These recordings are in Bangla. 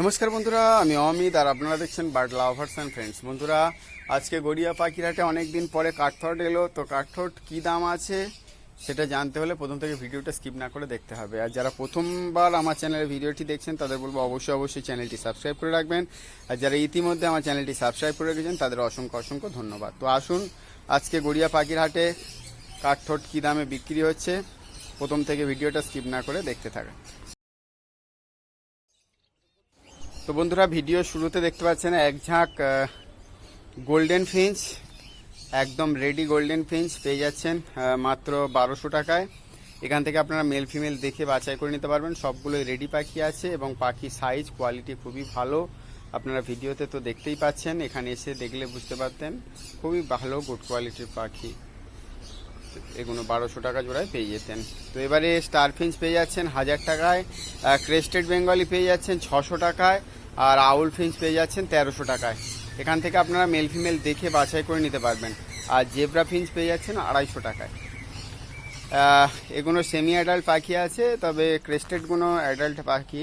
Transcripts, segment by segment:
নমস্কার বন্ধুরা, আমি অমিত আর আপনারা দেখছেন বার্ড লাভার্স অ্যান্ড ফ্রেন্ডস বন্ধুরা, আজকে গড়িয়া পাখিরহাটে অনেক দিন পরে কাঠথট এলো। তো কাঠথট কী দাম আছে সেটা জানতে হলে প্রথম থেকে ভিডিওটা স্কিপ না করে দেখতে হবে। আর যারা প্রথমবার আমার চ্যানেলের ভিডিওটি দেখছেন, তাদের বলব অবশ্যই অবশ্যই চ্যানেলটি সাবস্ক্রাইব করে রাখবেন। আর যারা ইতিমধ্যে আমার চ্যানেলটি সাবস্ক্রাইব করে রেখেছেন, তাদের অসংখ্য অসংখ্য ধন্যবাদ। তো আসুন, আজকে গড়িয়া পাখিরহাটে কাঠথট কী দামে বিক্রি হচ্ছে, প্রথম থেকে ভিডিওটা স্কিপ না করে দেখতে থাকেন। তো বন্ধুরা, ভিডিও শুরুতে দেখতে পাচ্ছেন এক ঝাঁক গোল্ডেন ফিঞ্চ একদম রেডি গোল্ডেন ফিঞ্চ পেয়ে যাচ্ছেন মাত্র বারোশো টাকায়। এখান থেকে আপনারা মেল ফিমেল দেখে বাছাই করে নিতে পারবেন। সবগুলোই রেডি পাখি আছে এবং পাখি সাইজ কোয়ালিটি খুবই ভালো। আপনারা ভিডিওতে তো দেখতেই পাচ্ছেন, এখানে এসে দেখলে বুঝতে পারতেন, খুবই ভালো গুড কোয়ালিটির পাখি। এগুলো বারোশো টাকা জোড়ায় পেয়ে যেতেন। তো এবারে স্টার ফিঞ্চ পেয়ে যাচ্ছেন হাজার টাকায় ক্রেস্টেড বেঙ্গলি পেয়ে যাচ্ছেন ছশো টাকায়, আর আউল ফিঞ্চ পেয়ে যাচ্ছেন তেরোশো টাকায়। এখান থেকে আপনারা মেল ফিমেল দেখে বাছাই করে নিতে পারবেন। আর জেব্রা ফিঞ্চ পেয়ে যাচ্ছেন আড়াইশো টাকায়। এগুলো সেমি অ্যাডাল্ট পাখি আছে, তবে ক্রেস্টেডগুলো অ্যাডাল্ট পাখি।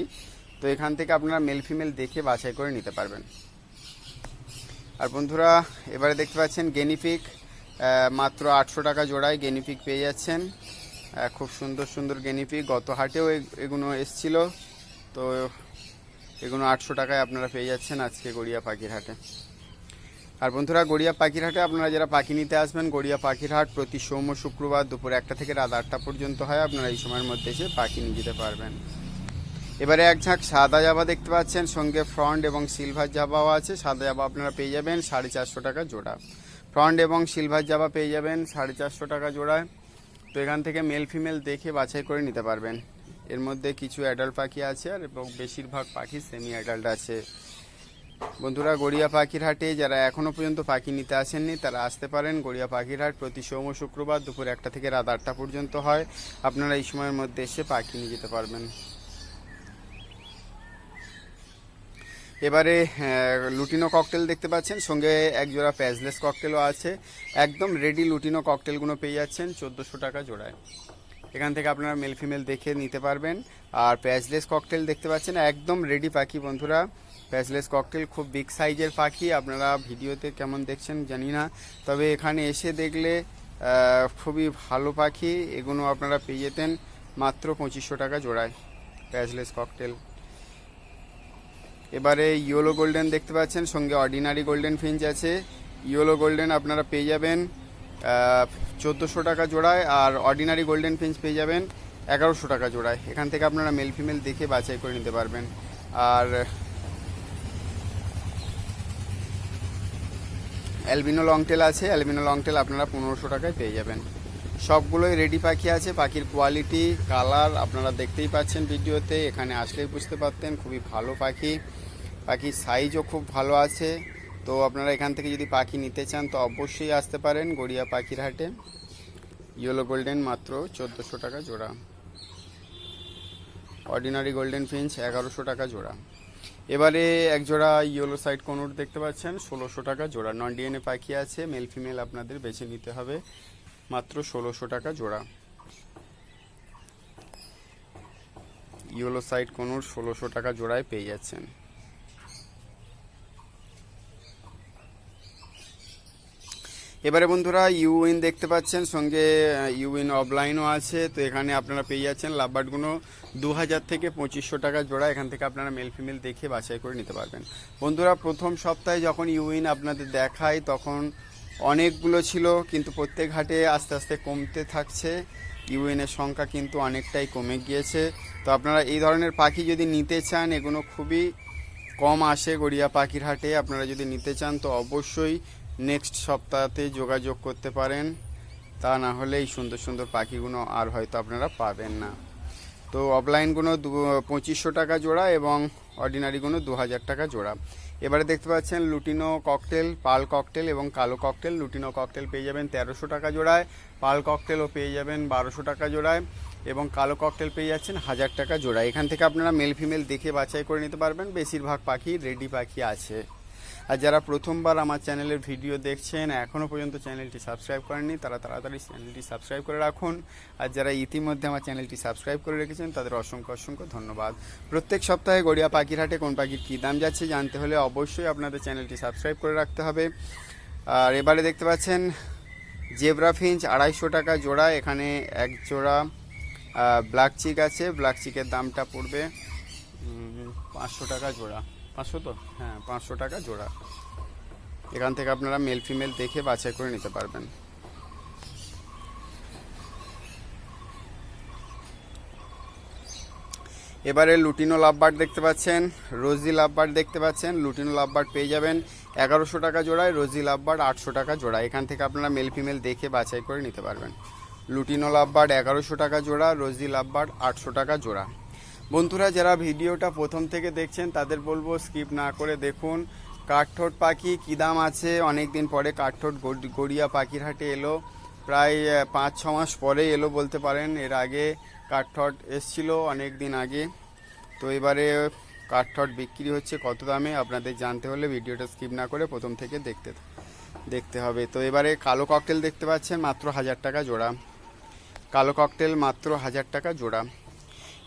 তো এখান থেকে আপনারা মেল ফিমেল দেখে বাছাই করে নিতে পারবেন। আর বন্ধুরা, এবারে দেখতে পাচ্ছেন গেনিফিক মাত্র আটশো টাকা জোড়ায় গেনিফিক পেয়ে যাচ্ছেন। খুব সুন্দর সুন্দর গেনিফিক গত হাটেও এগুলো এসছিল। তো এগুলো আটশো টাকায় আপনারা পেয়ে যাচ্ছেন আজকে গড়িয়া পাখির হাটে। আর বন্ধুরা, গড়িয়া পাখির হাটে আপনারা যারা পাখি নিতে আসবেন, গড়িয়া পাখির হাট প্রতি সোম শুক্রবার দুপুর একটা থেকে রাত আটটা পর্যন্ত হয়। আপনারা এই সময়ের মধ্যে এসে পাখি নিয়ে যেতে পারবেন। এবারে এক ঝাঁক সাদা জাবা দেখতে পাচ্ছেন। সঙ্গে ফ্রন্ট এবং সিলভার জাবাও আছে। সাদা জাবা আপনারা পেয়ে যাবেন সাড়ে চারশো টাকা জোড়া। ফ্রন্ট এবং সিলভার জাবা পেয়ে যাবেন, সাড়ে চারশো টাকা জোড়ায়। তো এখান থেকে মেল ফিমেল দেখে বাছাই করে নিতে পারবেন। এর মধ্যে কিছু অ্যাডাল্ট পাখি আছে আর এবং বেশিরভাগ পাখি সেমি অ্যাডাল্ট আছে। বন্ধুরা, গড়িয়া পাখির হাটে যারা এখনও পর্যন্ত পাখি নিতে আসেননি, তারা আসতে পারেন। গড়িয়া পাখির হাট প্রতি সোম শুক্রবার দুপুর একটা থেকে রাত আটটা পর্যন্ত হয়। আপনারা এই সময়ের মধ্যে এসে পাখি নিয়ে যেতে পারবেন। এবারে লুটিনো ককটেল দেখতে পাচ্ছেন। সঙ্গে এক জোড়া প্যাজলেস ককটেলও আছে। একদম রেডি লুটিনো ককটেলগুলো পেয়ে যাচ্ছেন চোদ্দোশো টাকা জোড়ায়। এখান থেকে আপনারা মেল ফিমেল দেখে নিতে পারবেন। আর প্যাজলেস ককটেল দেখতে পাচ্ছেন, একদম রেডি পাখি বন্ধুরা। প্যাজলেস ককটেল খুব বিগ সাইজের পাখি, আপনারা ভিডিওতে কেমন দেখছেন জানি না। তবে এখানে এসে দেখলে খুবই ভালো পাখি। এগুলো আপনারা পেয়ে যেতেন মাত্র পঁচিশশো টাকা জোড়ায় প্যাজলেস ককটেল এবারে ইয়েলো গোল্ডেন দেখতে পাচ্ছেন, সঙ্গে অর্ডিনারি গোল্ডেন ফিঞ্চ আছে। ইয়েলো গোল্ডেন আপনারা পেয়ে যাবেন চোদ্দোশো টাকা জোড়ায়, আর অর্ডিনারি গোল্ডেন ফিঞ্চ পেয়ে যাবেন এগারোশো টাকা জোড়ায়। এখান থেকে আপনারা মেল ফিমেল দেখে বাছাই করে নিতে পারবেন। আর অ্যালবিনো লংটেল আছে অ্যালবিনো লংটেল আপনারা পনেরোশো টাকায় পেয়ে যাবেন। সবগুলোই রেডি পাখি আছে। পাখির কোয়ালিটি কালার আপনারা দেখতেই পাচ্ছেন ভিডিওতে। এখানে আসলেই বুঝতে পারতেন, খুবই ভালো পাখি। পাখির সাইজও খুব ভালো আছে। তো আপনারা এখান থেকে যদি পাখি নিতে চান, তো অবশ্যই আসতে পারেন গড়িয়া পাখির হাটে। ইয়েলো গোল্ডেন মাত্র চোদ্দোশো টাকা জোড়া। অর্ডিনারি গোল্ডেন ফিঞ্চ এগারোশো টাকা জোড়া। এবারে এক জোড়া ইয়েলো সাইড কোনুর দেখতে পাচ্ছেন, ষোলোশো টাকা জোড়া। নন ডিএনএ পাখি আছে মেল ফিমেল আপনাদের বেছে নিতে হবে। মাত্র ষোলোশো টাকা জোড়া। ইয়েলো সাইড কোনুর ষোলোশো টাকা জোড়ায় পেয়ে যাচ্ছেন। এবারে বন্ধুরা ইউইন দেখতে পাচ্ছেন, সঙ্গে ইউইন অফলাইনও আছে, তো এখানে আপনারা পেয়ে যাচ্ছেন লাভবার্ডগুলো দু হাজার থেকে পঁচিশশো টাকা জোড়া, এখান থেকে আপনারা মেল ফিমেল দেখে বাছাই করে নিতে পারবেন। বন্ধুরা, প্রথম সপ্তাহে যখন ইউইন আপনাদের দেখায়, তখন অনেকগুলো ছিল, কিন্তু প্রত্যেক হাটে আস্তে আস্তে কমতে থাকছে। ইউএনের সংখ্যা কিন্তু অনেকটাই কমে গিয়েছে। তো আপনারা এই ধরনের পাখি যদি নিতে চান, এগুলো খুবই কম আসে গড়িয়া পাখির হাটে। আপনারা যদি নিতে চান, তো অবশ্যই নেক্সট সপ্তাহতে যোগাযোগ করতে পারেন। তা না হলে এই সুন্দর সুন্দর পাখিগুলো আর হয়তো আপনারা পাবেন না। তো অফলাইনগুলো দু, পঁচিশশো টাকা জোড়া এবং অর্ডিনারিগুলো দু হাজার টাকা জোড়া। এবারে দেখতে পাচ্ছেন লুটিনো ককটেল পাল ককটেল এবং কালো ককটেল লুটিনো ককটেল পেয়ে যাবেন তেরোশো টাকা জোড়ায়, পাল ককটেলও পেয়ে যাবেন বারোশো টাকা জোড়ায় এবং কালো ককটেল পেয়ে যাচ্ছেন হাজার টাকা জোড়ায়। এখান থেকে আপনারা মেল ফিমেল দেখে বাছাই করে নিতে পারবেন। বেশিরভাগ পাখি রেডি পাখি আছে। আর যারা প্রথমবার আমার চ্যানেলের ভিডিও দেখছেন এখনও পর্যন্ত চ্যানেলটি সাবস্ক্রাইব করেননি, তারা তাড়াতাড়ি চ্যানেলটি সাবস্ক্রাইব করে রাখুন। আর যারা ইতিমধ্যে আমার চ্যানেলটি সাবস্ক্রাইব করে রেখেছেন, তাদের অসংখ্য অসংখ্য ধন্যবাদ। প্রত্যেক সপ্তাহে গড়িয়া পাখিরহাটে কোন পাখির কী দাম যাচ্ছে জানতে হলে অবশ্যই আপনাদের চ্যানেলটি সাবস্ক্রাইব করে রাখতে হবে। আর এবারে দেখতে পাচ্ছেন, জেব্রা ফিঞ্চ আড়াইশো টাকা জোড়া, এখানে এক জোড়া ব্ল্যাক চিক আছে। ব্ল্যাক চিকের দামটা পড়বে পাঁচশো টাকা জোড়া। পাঁচশো তো? হ্যাঁ পাঁচশো টাকা জোড়া। এখান থেকে আপনারা মেল ফিমেল দেখে বাছাই করে নিতে পারবেন। এবারে লুটিনো লাভবার্ড দেখতে পাচ্ছেন, রোজি লাভবার্ড দেখতে পাচ্ছেন, লুটিনো লাভবার্ড পেয়ে যাবেন এগারোশো টাকা জোড়ায়, রোজি লাভবার্ড আটশো টাকা জোড়া। এখান থেকে আপনারা মেল ফিমেল দেখে বাছাই করে নিতে পারবেন। লুটিনো লাভবার্ড এগারোশো টাকা জোড়া, রোজি লাভবার্ড আটশো টাকা জোড়া। বন্ধুরা, যারা ভিডিওটা প্রথম থেকে দেখছেন, তাদের বলব স্কিপ না করে দেখুন। কাঠঠোঁট পাখি কী দাম আছে? অনেক দিন পরে কাঠঠোঁট গড়- গড়িয়া পাখির হাটে এলো। প্রায় পাঁচ, ছ মাস পরে এলো বলতে পারেন। এর আগে কাঠঠট এসছিল অনেক দিন আগে। তো এবারে কাঠঠট বিক্রি হচ্ছে কত দামে, আপনাদের জানতে হলে ভিডিওটা স্কিপ না করে প্রথম থেকে দেখতে দেখতে হবে। তো এবারে কালো ককটেল দেখতে পাচ্ছেন, মাত্র হাজার টাকা জোড়া। কালো ককটেল মাত্র হাজার টাকা জোড়া।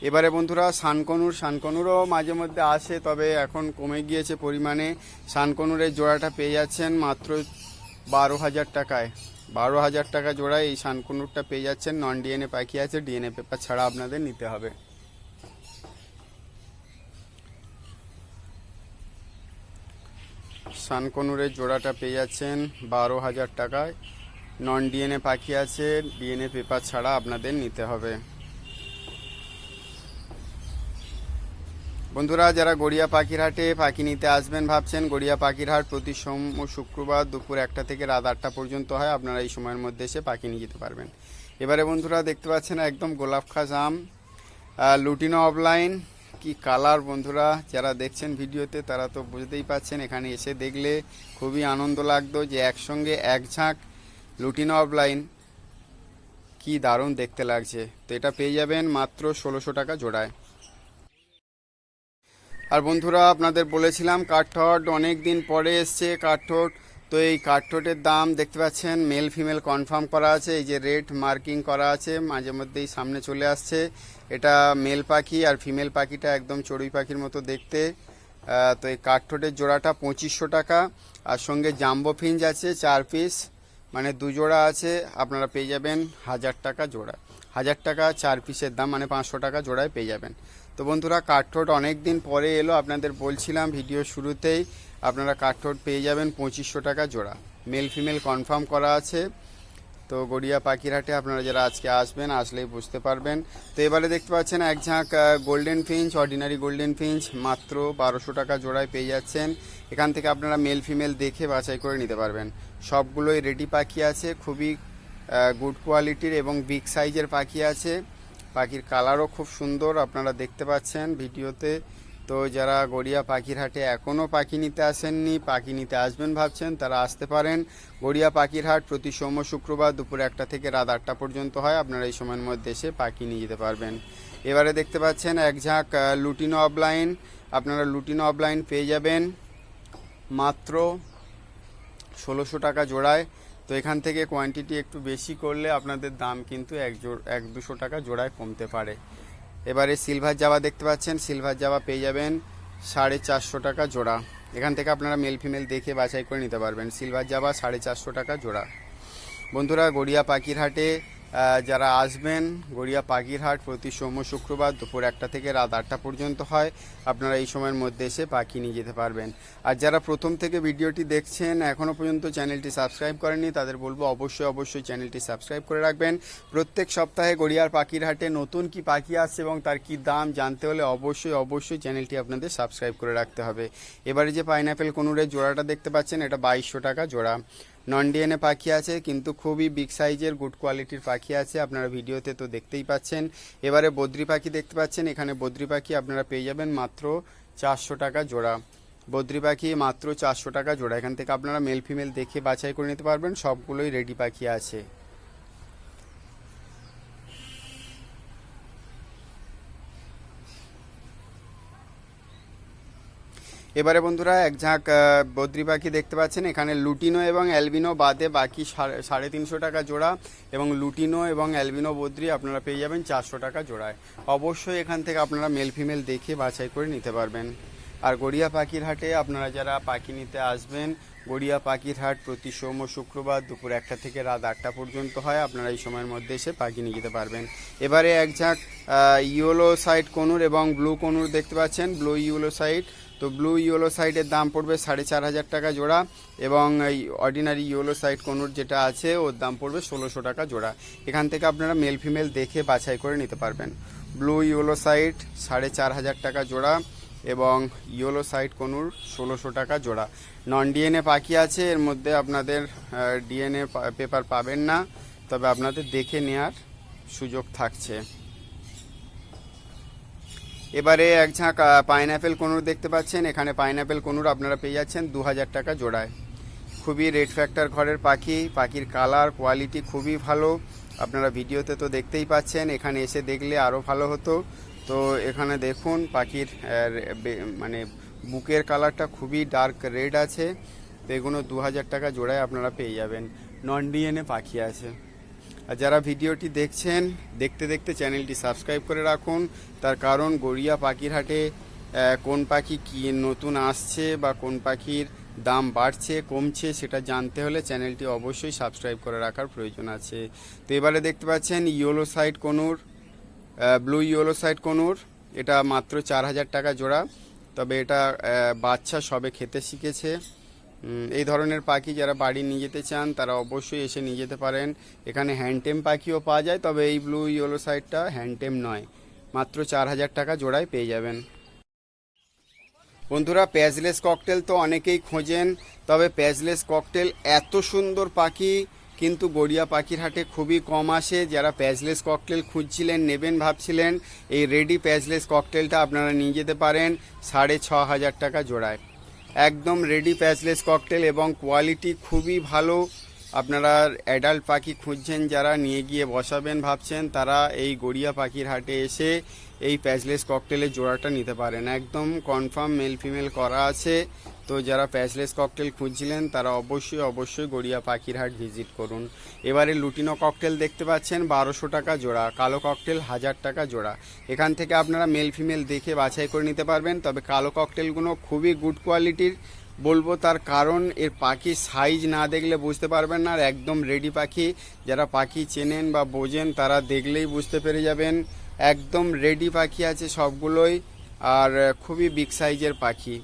এবারে বন্ধুরা সানকনুর, সানকনুরও মাঝে মধ্যে আসে, তবে এখন কমে গিয়েছে পরিমাণে। সানকনুরের জোড়াটা পেয়ে যাচ্ছেন মাত্র বারো হাজার টাকায়। বারো হাজার টাকা জোড়ায় এই সানকনুরটা পেয়ে যাচ্ছেন। নন ডিএনএ পাখি আছে ডিএনএ পেপার ছাড়া আপনাদের নিতে হবে। সানকনুরের জোড়াটা পেয়ে যাচ্ছেন বারো হাজার টাকায়। নন ডিএনএ পাখি আছে ডিএনএ পেপার ছাড়া আপনাদের নিতে হবে। বন্ধুরা, যারা গড়িয়া পাখিরহাটে পাখি নিতে আসবেন ভাবছেন, গড়িয়া পাখিরহাট প্রতি সোম ও শুক্রবার দুপুর একটা থেকে রাত আটটা পর্যন্ত হয়, আপনারা এই সময়ের মধ্যে এসে পাখি নিয়ে যেতে পারবেন। এবারে বন্ধুরা, দেখতে পাচ্ছেন একদম গোলাপ খাস আম লুটিনো অফলাইন, কি কালার বন্ধুরা, যারা দেখছেন ভিডিওতে তারা তো বুঝতেই পাচ্ছেন, এখানে এসে দেখলে খুবই আনন্দ লাগতো যে একসঙ্গে এক ঝাঁক লুটিনো অফলাইন, কি দারুণ দেখতে লাগছে। তো এটা পেয়ে যাবেন মাত্র ষোলোশো টাকা জোড়ায়। বন্ধুরা, আপনাদের বলেছিলাম কাঠঠোট অনেক দিন পরে এসছে কাঠঠোট। তো এই কাঠঠোটের দাম দেখতে পাচ্ছেন মেল ফিমেল কনফার্ম করা আছে। এই যে রেড মার্কিং করা আছে, মাঝে মধ্যেই সামনে চলে আসছে। এটা মেল পাখি আর ফিমেল পাখিটা একদম চড়ুই পাখির মতো দেখতে। তো এই কাঠঠোটের জোড়াটা পঁচিশশো টাকা। আর সঙ্গে জাম্বো ফিঞ্জ আছে, চার পিস মানে দু জোড়া আছে, আপনারা পেয়ে যাবেন হাজার টাকা জোড়া। হাজার টাকা চার পিসের দাম মানে পাঁচশো টাকা জোড়ায় পেয়ে যাবেন। তো বন্ধুরা কাঠঠোট অনেক দিন পরে এলো, আপনাদের বলছিলাম ভিডিও শুরুতেই, আপনারা কাঠঠোট পেয়ে যাবেন পঁচিশশো টাকা জোড়া। মেল ফিমেল কনফার্ম করা আছে। তো গড়িয়া পাখিরহাটে আপনারা যারা আজকে আসবেন, আসলেই বুঝতে পারবেন। তো এবারে দেখতে পাচ্ছেন এক ঝাঁক golden finch ordinary golden finch মাত্র বারোশো টাকা জোড়ায় পেয়ে যাচ্ছেন। এখান থেকে আপনারা মেল ফিমেল দেখে বাছাই করে নিতে পারবেন। সবগুলোই রেডি পাখি আছে, খুবই গুড কোয়ালিটির এবং বিগ সাইজের পাখি আছে। পাখির কালারও খুব সুন্দর, আপনারা দেখতে পাচ্ছেন ভিডিওতে। তো যারা গড়িয়া পাখির হাটে এখনও পাখি নিতে আসেননি, পাখি নিতে আসবেন ভাবছেন, তারা আসতে পারেন। গড়িয়া পাখির হাট প্রতি সোম শুক্রবার দুপুর একটা থেকে রাত আটটা পর্যন্ত হয়, আপনারা এই সময়ের মধ্যে এসে পাখি নিয়ে যেতে পারবেন। এবারে দেখতে পাচ্ছেন এক ঝাঁক লুটিনো অফলাইন আপনারা লুটিনো অফলাইন পেয়ে যাবেন। মাত্র ষোলোশো টাকা জোড়ায়। তো এখান থেকে কোয়ান্টিটি একটু বেশি করলে আপনাদের দাম কিন্তু এক জোড়, এক দুশো টাকা জোড়ায় কমতে পারে। এবারে সিলভার জাবা দেখতে পাচ্ছেন সিলভার জাবা পেয়ে যাবেন সাড়ে চারশো টাকা জোড়া। এখান থেকে আপনারা মেল ফিমেল দেখে বাছাই করে নিতে পারবেন। সিলভার জাবা সাড়ে চারশো টাকা জোড়া। বন্ধুরা গড়িয়া পাখির হাটে যারা আসবেন, গড়িয়া পাখিরহাট প্রতি সোম শুক্রবার দুপুর একটা থেকে রাত আটটা পর্যন্ত হয়। আপনারা এই সময়ের মধ্যে এসে পাখি নিয়ে যেতে পারবেন। আর যারা প্রথম থেকে ভিডিওটি দেখছেন এখনও পর্যন্ত চ্যানেলটি সাবস্ক্রাইব করেনি তাদের বলব অবশ্যই অবশ্যই চ্যানেলটি সাবস্ক্রাইব করে রাখবেন। প্রত্যেক সপ্তাহে গড়িয়ার পাখিরহাটে নতুন কি পাখি আসছে এবং তার কি দাম জানতে হলে অবশ্যই অবশ্যই চ্যানেলটি আপনাদের সাবস্ক্রাইব করে রাখতে হবে। এবারে যে পাইনাপেল কনুরের জোড়াটা দেখতে পাচ্ছেন, এটা বাইশশো টাকা জোড়া। নন ডিএনএ পাখি আছে, কিন্তু খুবই বিগ সাইজের গুড কোয়ালিটির পাখি আছে, আপনারা ভিডিওতে তো দেখতেই পাচ্ছেন। এবারে বদ্রি পাখি দেখতে পাচ্ছেন, এখানে বদ্রি পাখি আপনারা পেয়ে যাবেন মাত্র চারশো টাকা জোড়া। বদ্রি পাখি মাত্র চারশো টাকা জোড়া, এখান থেকে আপনারা মেল ফিমেল দেখে বাছাই করে নিতে পারবেন, সবগুলোই রেডি পাখি আছে। এবারে বন্ধুরা এক ঝাঁক বদ্রি পাখি দেখতে পাচ্ছেন। এখানে লুটিনো এবং অ্যালবিনো বাদে বাকি সাড়ে- তিনশো টাকা জোড়া এবং লুটিনো এবং অ্যালবিনো বদ্রি আপনারা পেয়ে যাবেন চারশো টাকা জোড়ায়। অবশ্যই এখান থেকে আপনারা মেল ফিমেল দেখে বাছাই করে নিতে পারবেন। আর গড়িয়া পাখির হাটে আপনারা যারা পাখি নিতে আসবেন, গড়িয়া পাখির হাট প্রতি সোম শুক্রবার দুপুর একটা থেকে রাত আটটা পর্যন্ত হয়। আপনারা এই সময়ের মধ্যে এসে পাখি নিয়ে যেতে পারবেন। এবারে এক ঝাঁক ইয়েলো সাইড কনুর এবং ব্লু কনুর দেখতে পাচ্ছেন। ব্লু ইয়েলো সাইড তো ব্লু ইয়েলো সাইডের দাম পড়বে সাড়ে চার হাজার টাকা জোড়া এবং এই অর্ডিনারি ইয়েলো সাইড কনুর যেটা আছে, ওর দাম পড়বে ষোলোশো টাকা জোড়া। এখান থেকে আপনারা মেল ফিমেল দেখে বাছাই করে নিতে পারবেন। ব্লু ইয়েলো সাইড সাড়ে চার হাজার টাকা জোড়া এবং ইয়েলো সাইড কনুর ষোলোশো টাকা জোড়া। নন ডিএনএ পাখি আছে, এর মধ্যে আপনাদের ডিএনএ পেপার পাবেন না, তবে আপনাদের দেখে নেওয়ার সুযোগ থাকছে। এবারে এক ঝাঁক পাইনঅ্যাপেল কনুর দেখতে পাচ্ছেন। এখানে পাইনঅ্যাপেল কনুর আপনারা পেয়ে যাচ্ছেন দু হাজার টাকা জোড়ায়। খুবই রেড ফ্যাক্টর ঘরের পাখি, পাখির কালার কোয়ালিটি খুবই ভালো। আপনারা ভিডিওতে তো দেখতেই পাচ্ছেন, এখানে এসে দেখলে আরও ভালো হতো। তো এখানে দেখুন, পাখির মানে বুকের কালারটা খুবই ডার্ক রেড আছে। তো এগুলো দু হাজার টাকা জোড়ায় আপনারা পেয়ে যাবেন। নন ডিএনএ পাখি আছে। আর যারা ভিডিওটি দেখছেন, দেখতে দেখতে চ্যানেলটি সাবস্ক্রাইব করে রাখুন। তার কারণ গড়িয়া পাখির হাটে কোন পাখি কি নতুন আসছে বা কোন পাখির দাম বাড়ছে, কমছে সেটা জানতে হলে চ্যানেলটি অবশ্যই সাবস্ক্রাইব করে রাখার প্রয়োজন আছে। তো এবারে দেখতে পাচ্ছেন yellow side conure blue yellow side conure. এটা মাত্র চার হাজার টাকা জোড়া, তবে এটা বাচ্চা সবে খেতে শিখেছে। এই ধরনের পাখি যারা বাড়ি নিয়ে যেতে চান, তারা অবশ্যই এসে নিয়ে যেতে পারেন। এখানে হ্যান্ডটেম পাখিও পাওয়া যায়, তবে এই ব্লু ইয়েলো সাইডটা হ্যান্ডটেম নয়। মাত্র চার হাজার টাকা জোড়ায় পেয়ে যাবেন। বন্ধুরা প্যাজলেস ককটেল তো অনেকেই খোঁজেন, তবে প্যাজলেস ককটেল এত সুন্দর পাখি, কিন্তু গড়িয়া পাখির হাটে খুবই কম আসে। যারা প্যাজলেস ককটেল খুঁজছিলেন, নেবেন ভাবছিলেন, এই রেডি প্যাজলেস ককটেলটা আপনারা নিয়ে যেতে পারেন সাড়ে ছ হাজার টাকা জোড়ায়। একদম রেডি প্যাচলেস ককটেল এবং কোয়ালিটি খুবই ভালো। আপনারা অ্যাডাল্ট পাখি খুঁজছেন, যারা নিয়ে গিয়ে বসাবেন ভাবছেন, তারা এই গড়িয়া পাখির হাটে এসে এই প্যাচলেস ককটেলের জোড়াটা নিতে পারেন। একদম কনফার্ম মেল ফিমেল করা আছে। তো যারা প্যাচলেস ককটেল খুঁজছিলেন, তারা অবশ্যই অবশ্যই গড়িয়া পাখির হাট ভিজিট করুন। এবারে লুটিনো ককটেল দেখতে পাচ্ছেন, বারোশো টাকা জোড়া। কালো ককটেল হাজার টাকা জোড়া। এখান থেকে আপনারা মেল ফিমেল দেখে বাছাই করে নিতে পারবেন, তবে কালো ককটেলগুলো খুবই গুড কোয়ালিটির বলব তার কারণ, এর পাখির সাইজ না দেখলে বুঝতে পারবেন না, আর একদম রেডি পাখি। যারা পাখি চেনেন বা বোঝেন, তারা দেখলেই বুঝতে পেরে যাবেন। একদম রেডি পাখি আছে সবগুলোই, আর খুবই বিগ সাইজের পাখি।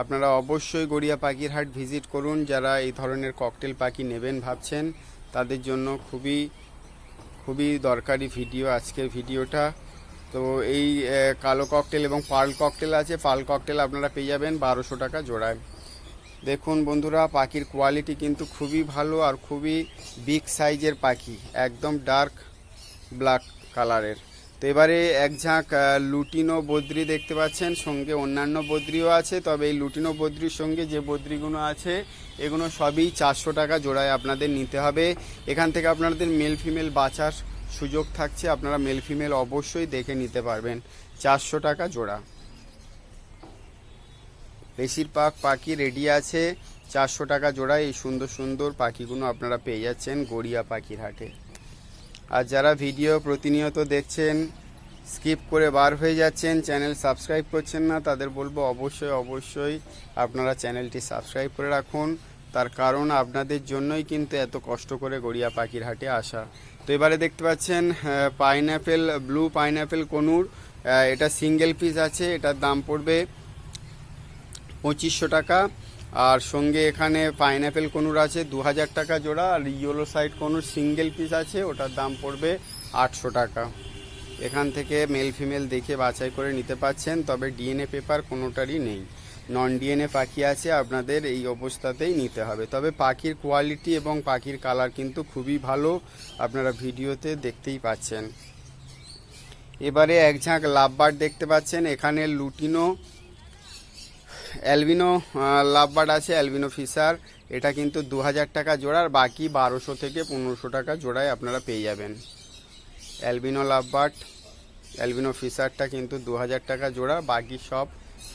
আপনারা অবশ্যই গড়িয়া পাখির হাট ভিজিট করুন, যারা এই ধরনের ককটেল পাখি নেবেন ভাবছেন, তাদের জন্য খুবই খুবই দরকারি ভিডিও আজকের ভিডিওটা তো এই কালো ককটেল এবং পার্ল ককটেল আছে, পার্ল ককটেল আপনারা পেয়ে যাবেন বারোশো টাকা জোড়ায়। দেখুন বন্ধুরা, পাখির কোয়ালিটি কিন্তু খুবই ভালো আর খুবই বিগ সাইজের পাখি, একদম ডার্ক ব্ল্যাক কালারের। তো এবারে এক ঝাঁক লুটিনো বদ্রি দেখতে পাচ্ছেন, সঙ্গে অন্যান্য বদ্রিও আছে, তবে এই লুটিনো বদ্রির সঙ্গে যে বদ্রিগুলো আছে, এগুলো সবই চারশো টাকা জোড়ায় আপনাদের নিতে হবে। এখান থেকে আপনাদের মেল ফিমেল বাঁচার সুযোগ থাকছে, আপনারা মেল ফিমেল অবশ্যই দেখে নিতে পারবেন, চারশো টাকা জোড়া। বেশিরভাগ পাখি রেডি আছে, চারশো টাকা জোড়ায় এই সুন্দর সুন্দর পাখিগুলো আপনারা পেয়ে যাচ্ছেন গড়িয়া পাখির হাটে। আর যারা ভিডিও প্রতিনিয়ত দেখছেন, স্কিপ করে বার হয়ে যাচ্ছেন, চ্যানেল সাবস্ক্রাইব করছেন না, তাদের বলব অবশ্যই অবশ্যই আপনারা চ্যানেলটি সাবস্ক্রাইব করে রাখুন। তার কারণ আপনাদের জন্যই কিন্তু এত কষ্ট করে গড়িয়া পাখির হাটে আসা। তো এবারে দেখতে পাচ্ছেন পাইনঅ্যাপেল, ব্লু পাইনঅ্যাপেল কনুর এটা সিঙ্গেল পিস আছে, এটার দাম পড়বে পঁচিশশো টাকা। আর সঙ্গে এখানে পাইনঅ্যাপেল কনুর আছে দু হাজার টাকা জোড়া, আর yellow side conure single piece আছে, ওটার দাম পড়বে আটশো টাকা। এখান থেকে মেল ফিমেল দেখে বাছাই করে নিতে পাচ্ছেন, তবে ডিএনএ পেপার কোনোটারই নেই। নন ডিএনএ পাখি আছে, আপনাদের এই অবস্থাতেই নিতে হবে। তবে পাখির কোয়ালিটি এবং পাখির কালার কিন্তু খুবই ভালো, আপনারা ভিডিওতে দেখতেই পাচ্ছেন। এবারে এক ঝাঁক লাভবার দেখতে পাচ্ছেন, এখানে লুটিনো অ্যালবিনো লাভবার্ড আছে, অ্যালবিনো ফিশার। এটা কিন্তু দু হাজার টাকা জোড়ার বাকি বারোশো থেকে পনেরোশো টাকা জোড়ায় আপনারা পেয়ে যাবেন। অ্যালবিনো লাভবার্ড অ্যালবিনো ফিশারটা কিন্তু দু হাজার টাকা জোড়া, বাকি সব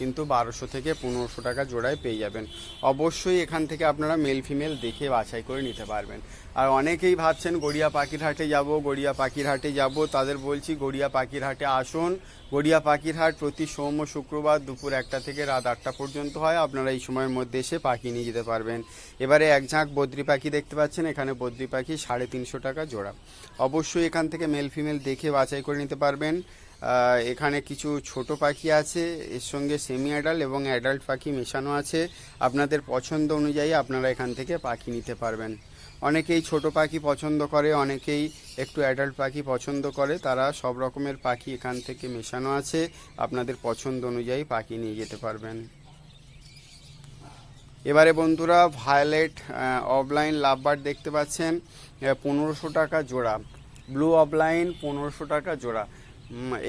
কিন্তু বারোশো থেকে পনেরোশো টাকা জোড়ায় পেয়ে যাবেন। অবশ্যই এখান থেকে আপনারা মেল ফিমেল দেখে বাছাই করে নিতে পারবেন। আর অনেকেই ভাবছেন, গড়িয়া পাখির হাটে যাব, গড়িয়া পাখির হাটে যাব। তাদের বলছি, গড়িয়া পাখির হাটে আসুন। গড়িয়া পাখির হাট প্রতি সোম ও শুক্রবার দুপুর একটা থেকে রাত আটটা পর্যন্ত হয়। আপনারা এই সময়ের মধ্যে এসে পাখি নিয়ে যেতে পারবেন। এবারে এক ঝাঁক বদ্রি পাখি দেখতে পাচ্ছেন, এখানে বদ্রি পাখি সাড়ে তিনশো টাকা জোড়া। অবশ্যই এখান থেকে মেল ফিমেল দেখে বাছাই করে নিতে পারবেন। এখানে কিছু ছোট পাখি আছে, এর সঙ্গে সেমি অ্যাডাল্ট এবং অ্যাডাল্ট পাখি মেশানো আছে। আপনাদের পছন্দ অনুযায়ী আপনারা এখান থেকে পাখি নিতে পারবেন। অনেকেই ছোট পাখি পছন্দ করে, অনেকেই একটু অ্যাডাল্ট পাখি পছন্দ করে। তারা সব রকমের পাখি এখান থেকে মেশানো আছে। আপনাদের পছন্দ অনুযায়ী পাখি নিয়ে যেতে পারবেন। এবারে বন্ধুরা ভায়োলেট অফলাইন লাভবার দেখতে পাচ্ছেন। পনেরোশো টাকা জোড়া। ব্লু অফলাইন পনেরোশো টাকা জোড়া।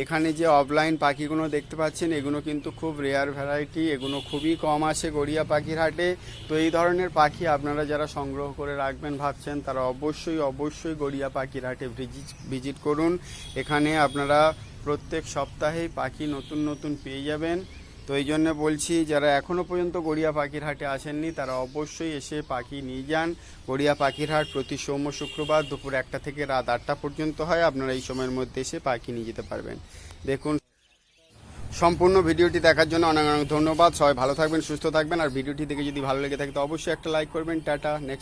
এখানে যে অফলাইন পাখিগুলো দেখতে পাচ্ছেন, এগুলো কিন্তু খুব রেয়ার ভ্যারাইটি এগুলো খুবই কম আসে গড়িয়া পাখির হাটে। তো এই ধরনের পাখি আপনারা যারা সংগ্রহ করে রাখবেন ভাবছেন, তারা অবশ্যই অবশ্যই গড়িয়া পাখির হাটে ভিজিট ভিজিট করুন। এখানে আপনারা প্রত্যেক সপ্তাহেই পাখি নতুন নতুন পেয়ে যাবেন। তো এই জন্য বলছি, যারা এখনও পর্যন্ত গড়িয়া পাখির হাটে আসেননি, তারা অবশ্যই এসে পাখি নিয়ে যান। গড়িয়া পাখির হাট প্রতি সোম শুক্রবার দুপুর একটা থেকে রাত আটটা পর্যন্ত হয়। আপনারা এই সময়ের মধ্যে এসে পাখি নিয়ে যেতে পারবেন। দেখুন, সম্পূর্ণ ভিডিওটি দেখার জন্য অনেক অনেক ধন্যবাদ। সবাই ভালো থাকবেন, সুস্থ থাকবেন। আর ভিডিওটি দেখে যদি ভালো লেগে থাকে, তো অবশ্যই একটা লাইক করবেন। Tata, next.